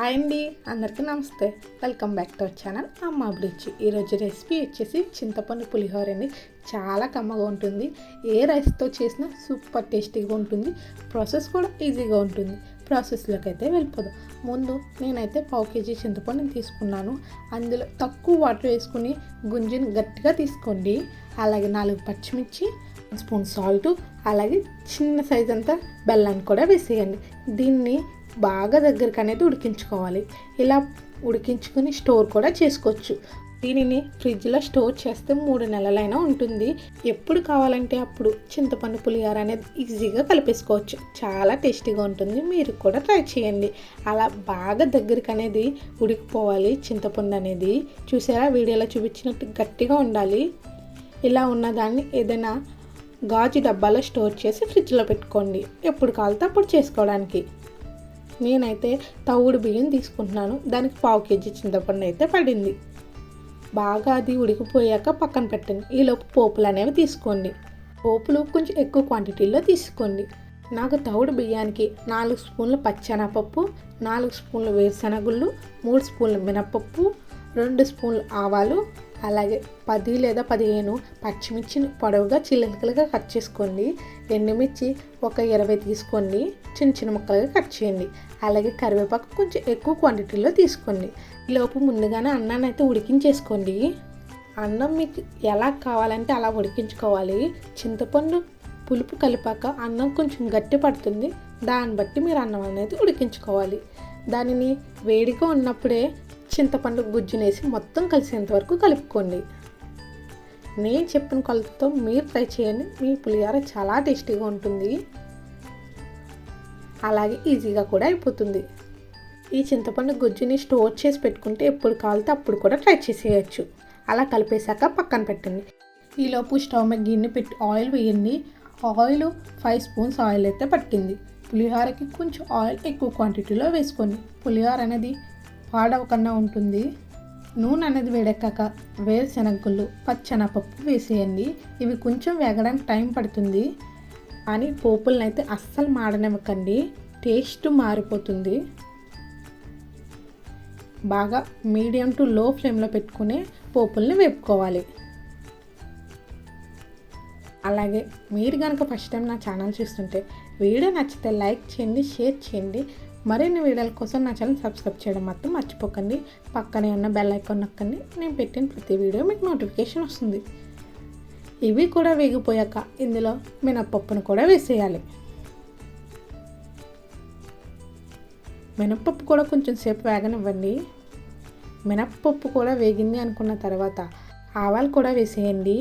Hi అండి అందరికీ నమస్తే. Welcome back to our channel అమ్మ అభిరుచి ఈరోజు రెసిపీ వచ్చేసి చింతపండు పులిహోర అండి. చాలా కమ్మగా ఉంటుంది. ఏ రైస్తో చేసినా సూపర్ టేస్టీగా ఉంటుంది. ప్రాసెస్ కూడా ఈజీగా ఉంటుంది. ప్రాసెస్లోకి అయితే వెళ్ళిపోదాం. ముందు నేనైతే పావు కేజీ చింతపండుని తీసుకున్నాను. అందులో తక్కువ వాటర్ వేసుకుని గుంజిని గట్టిగా తీసుకోండి. అలాగే నాలుగు పచ్చిమిర్చి స్పూన్ సాల్ట్ అలాగే చిన్న సైజ్ అంతా బెల్లాన్ని కూడా వేసేయండి. దీన్ని బాగా దగ్గరకు అనేది ఉడికించుకోవాలి. ఇలా ఉడికించుకుని స్టోర్ కూడా చేసుకోవచ్చు. దీనిని ఫ్రిడ్జ్లో స్టోర్ చేస్తే మూడు నెలలైనా ఉంటుంది. ఎప్పుడు కావాలంటే అప్పుడు చింతపండు పులిహోర అనేది ఈజీగా కలిపేసుకోవచ్చు. చాలా టేస్టీగా ఉంటుంది. మీరు కూడా ట్రై చేయండి. అలా బాగా దగ్గరికి అనేది ఉడికిపోవాలి. చింతపండు అనేది చూసారా? వీడియోలో చూపించినట్టు గట్టిగా ఉండాలి. ఇలా ఉన్నదాన్ని ఏదైనా గాజు డబ్బాలో స్టోర్ చేసి ఫ్రిడ్జ్లో పెట్టుకోండి. ఎప్పుడు కావాలితే అప్పుడు చేసుకోవడానికి. నేనైతే తవుడు బియ్యం తీసుకుంటున్నాను. దానికి పావు కేజీ చింతపండు అయితే పడింది. బాగా అది ఉడికిపోయాక పక్కన పెట్టండి. ఈలోపు పోపులు అనేవి తీసుకోండి. పోపులు కొంచెం ఎక్కువ క్వాంటిటీలో తీసుకోండి. నాకు తవుడు బియ్యానికి నాలుగు స్పూన్ల పచ్చెనపప్పు నాలుగు స్పూన్ల వేరుశనగుళ్ళు మూడు స్పూన్ల మినపప్పు రెండు స్పూన్లు ఆవాలు అలాగే పది లేదా పదిహేను పచ్చిమిర్చిని పొడవుగా చిల్లకలుగా కట్ చేసుకోండి. ఎండుమిర్చి ఒక ఇరవై తీసుకోండి. చిన్న చిన్న ముక్కలుగా కట్ చేయండి. అలాగే కరివేపాకు కొంచెం ఎక్కువ క్వాంటిటీలో తీసుకోండి. ఈలోపు ముందుగానే అన్నాన్ని అయితే ఉడికించేసుకోండి. అన్నం మీకు ఎలా కావాలంటే అలా ఉడికించుకోవాలి. చింతపండు పులుపు కలిపాక అన్నం కొంచెం గట్టి పడుతుంది. దాన్ని బట్టి మీరు అన్నం అనేది ఉడికించుకోవాలి. దానిని వేడిగా ఉన్నప్పుడే చింతపండు గుజ్జునేసి మొత్తం కలిసేంత వరకు కలుపుకోండి. నేను చెప్పిన కొలతతో మీరు ట్రై చేయండి. మీ పులిహోర చాలా టేస్టీగా ఉంటుంది. అలాగే ఈజీగా కూడా అయిపోతుంది. ఈ చింతపండు గుజ్జుని స్టోర్ చేసి పెట్టుకుంటే ఎప్పుడు కావాలితే అప్పుడు కూడా ట్రై చేసేయచ్చు. అలా కలిపేశాక పక్కన పెట్టండి. ఈలోపు స్టవ్ మీద గిన్నె పెట్టి ఆయిల్ వేయండి. ఆయిల్ ఫైవ్ స్పూన్స్ ఆయిల్ అయితే పట్టింది. పులిహోరకి కొంచెం ఆయిల్ ఎక్కువ క్వాంటిటీలో వేసుకోండి. పులిహోర అనేది పాడవకుండా ఉంటుంది. నూనె అనేది వేడెక్కాక వేరుశనగలు పచ్చనపప్పు వేసేయండి. ఇవి కొంచెం వేగడానికి టైం పడుతుంది. కానీ పోపులను అయితే అస్సలు మాడనివ్వకండి. టేస్ట్ మారిపోతుంది. బాగా మీడియం టు లో ఫ్లేమ్లో పెట్టుకుని పోపుల్ని వేపుకోవాలి. అలాగే మీరు కనుక ఫస్ట్ టైం నా ఛానల్ చూస్తుంటే వీడియో నచ్చితే లైక్ చేయండి షేర్ చేయండి. మరిన్ని వీడియోల కోసం నా ఛానల్ సబ్స్క్రైబ్ చేయడం మాత్రం మర్చిపోకండి. పక్కనే ఉన్న బెల్ ఐకాన్ నొక్కండి. నేను పెట్టిన ప్రతి వీడియో మీకు నోటిఫికేషన్ వస్తుంది. ఇవి కూడా వేగిపోయాక ఇందులో మినప్పప్పును కూడా వేసేయాలి. మినప్పప్పు కూడా కొంచెం సేపు వేగనివ్వండి. మినప్పప్పు కూడా వేగింది అనుకున్న తర్వాత ఆవాలు కూడా వేసేయండి.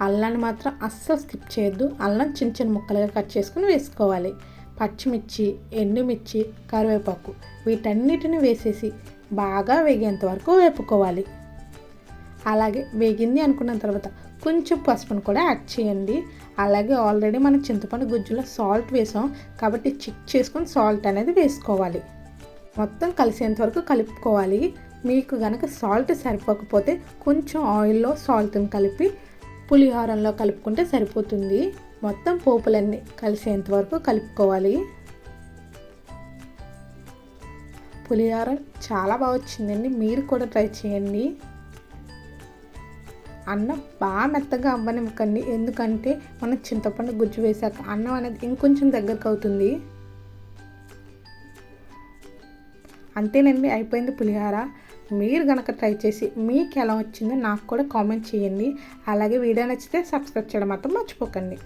అల్లాన్ని మాత్రం అస్సలు స్కిప్ చేయొద్దు. అల్లం చిన్న చిన్న ముక్కలుగా కట్ చేసుకుని వేసుకోవాలి. పచ్చిమిర్చి ఎండుమిర్చి కరివేపాకు వీటన్నిటిని వేసేసి బాగా వేగేంత వరకు వేపుకోవాలి. అలాగే వేగింది అనుకున్న తర్వాత కొంచెం పసుపును కూడా యాడ్ చేయండి. అలాగే ఆల్రెడీ మనం చింతపండు గుజ్జులో సాల్ట్ వేసాం కాబట్టి చెక్ చేసుకొని సాల్ట్ అనేది వేసుకోవాలి. మొత్తం కలిసేంత వరకు కలుపుకోవాలి. మీకు కనుక సాల్ట్ సరిపోకపోతే కొంచెం ఆయిల్లో సాల్ట్ని కలిపి పులిహోరంలో కలుపుకుంటే సరిపోతుంది. మొత్తం పోపులన్నీ కలిసేంత వరకు కలుపుకోవాలి. పులిహోర చాలా బాగా వచ్చిందండి. మీరు కూడా ట్రై చేయండి. అన్నం బాగా మెత్తగా అవ్వనివ్వకండి. ఎందుకంటే మనం చింతపండు గుజ్జు వేసాక అన్నం అనేది ఇంకొంచెం దగ్గరకు అవుతుంది. అంతేనండి అయిపోయింది పులిహోర. మీరు కనుక ట్రై చేసి మీకు ఎలా వచ్చిందో నాకు కూడా కామెంట్ చేయండి. అలాగే వీడియో నచ్చితే సబ్స్క్రైబ్ చేయడం మాత్రం మర్చిపోకండి.